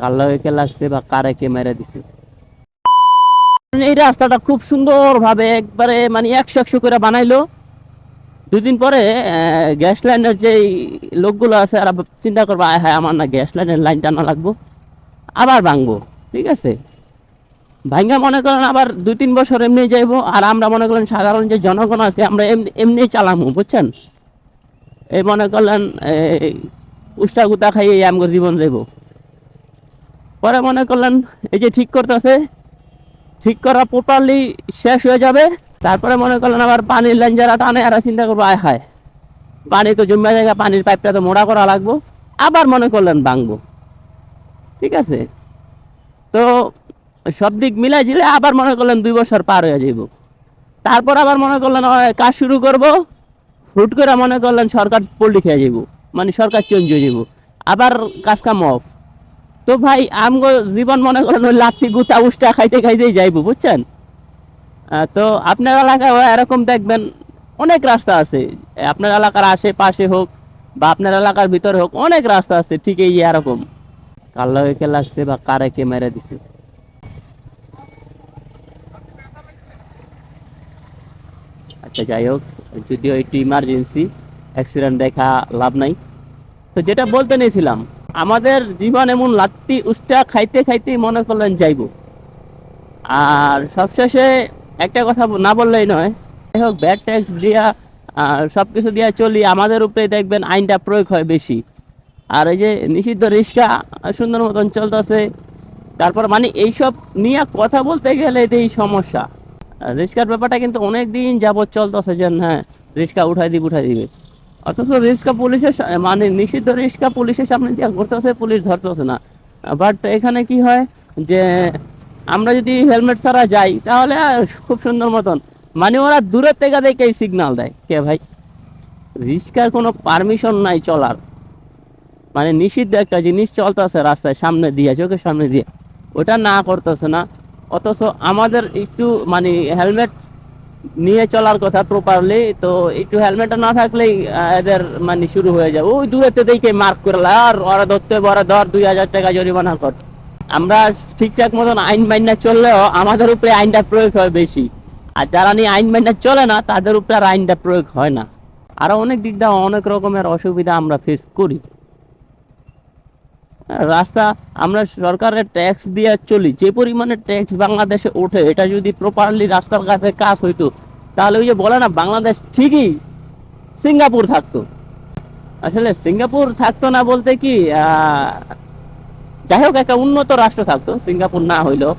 কার লাগে লাগছে বা কারে কে মেরে দিছে। এই রাস্তাটা খুব সুন্দর ভাবে একবারে মানে একশো একশো করে বানাইলো। দুদিন পরে গ্যাস লাইনের যে লোকগুলো আছে আর চিন্তা করব, আয় হ্যাঁ আমার না গ্যাস লাইনের লাইন টানা লাগবো। আবার ভাঙবো, ঠিক আছে? ভাঙ্গা মনে করেন আবার দুই তিন বছর এমনি যাইবো, আর আমরা মনে করেন সাধারণ যে জনগণ আছে, আমরা এমনি এমনি চালামু, বুঝছেন? এই মনে করলেন উষ্টা গুতা খাইয়ে আমগো জীবন যাইব। পরে মনে করলেন, এই যে ঠিক করতেছে, ঠিক করা প্রপারলি শেষ হয়ে যাবে। তারপরে মনে করলেন আবার পানির লাইন যারা টানে আর চিন্তা করব, আয় হায়, পানি তো জমে জায়গা পানির পাইপটা তো মোড়া করা লাগবো। আবার মনে করলেন ভাঙবো। ঠিক আছে? তো সব দিক মিলাই জিলে আবার মনে করলেন দুই বছর পার হয়ে যাইব। তারপর আবার মনে করলেন কাজ শুরু করব। হুট করে মনে করলেন, সরকার পল্টি খেয়ে যাইব। মানে সরকার চেঞ্জ হয়ে যাইব। আবার কাজ কাম অফ তো ভাই, আমগো জীবন মনে করেন ওই লাত্তি গুতা উষ্টা খাইতে খাইতেই যাইব, বুঝছেন? তো আপনার এলাকায় এরকম দেখবেন অনেক রাস্তা আছে। আপনার এলাকার আশেপাশে হোক বা আপনার এলাকার ভিতরে হোক, অনেক রাস্তা আছে, ঠিক এই এরকম। কার লাগে কে লাগছে বা কারে কে মেরে দিছে? আচ্ছা যাই হোক, যদিও একটু ইমার্জেন্সি অ্যাক্সিডেন্ট দেখা লাভ নাই। তো যেটা বলতে নিয়েছিলাম আমাদের জীবন এমন লাত্তি উষ্টা খাইতে খাইতেই মনে করলেন যাইব। আর সবশেষে একটা কথা না বললেই নয়, যাই হোক ব্যাড ট্যাক্স দিয়া সব কিছু দিয়া চলি, আমাদের উপরে দেখবেন আইনটা প্রয়োগ হয় বেশি। আর এই যে নিষিদ্ধ রিক্সা সুন্দর মতন চলতেছে, তারপর মানে এইসব নিয়ে কথা বলতে গেলে এই সমস্যা। রিক্সার ব্যাপারটা কিন্তু অনেক দিন যাবৎ চলতেছে যে হ্যাঁ রিক্সা উঠাই দিবে উঠাই দিবে। অথচ রিক্সা পুলিশের মানে নিষিদ্ধ রিক্সা পুলিশের সামনে দিয়ে ঘুরতেছে, পুলিশ ধরতেছে না। বাট এখানে কি হয় যে, আমরা যদি হেলমেট ছাড়া যাই, তাহলে খুব সুন্দর মতন। মানে ওরা দূরের থেকে দেখে সিগনাল দেয়। কে ভাই? রিক্সার কোনো পারমিশন নাই চলার। মানে নিষিদ্ধ একটা জিনিস চলতেছে রাস্তায়, সামনে দিয়ে, চোখের সামনে দিয়ে। ওটা না করতেছে না। অথচ আমাদের একটু মানে হেলমেট নিয়ে চলার কথা প্রপারলি তো একটু হেলমেটটা না থাকলেই আহ, এদের মানে শুরু হয়ে যাবে। ওই দূরেতে দেখে মার্ক করে আর ওরা ধরতে বড় ধর দুই হাজার টাকা জরিমানা কর। আমরা ঠিকঠাক মতন আইন মাইনা চললেও আমাদের উপরে আইনটা প্রয়োগ হয় বেশি। আর যারা নিয়ে আইন মাইনা চলে না তাদের উপরে আর আইনটা প্রয়োগ হয় না। আরও অনেক দিক দিয়ে অনেক রকমের অসুবিধা আমরা ফেস করি। রাস্তা আমরা সরকারের ট্যাক্স দিয়ে চলি। যে পরিমাণে ট্যাক্স বাংলাদেশে ওঠে, এটা যদি প্রপারলি রাস্তার কাছে কাজ হইতো, তাহলে ওই যে বলে না, বাংলাদেশ ঠিকই সিঙ্গাপুর থাকতো। আসলে সিঙ্গাপুর থাকতো না বলতে কি যাই হোক, একটা উন্নত রাষ্ট্র থাকতো, সিঙ্গাপুর না হইলেও।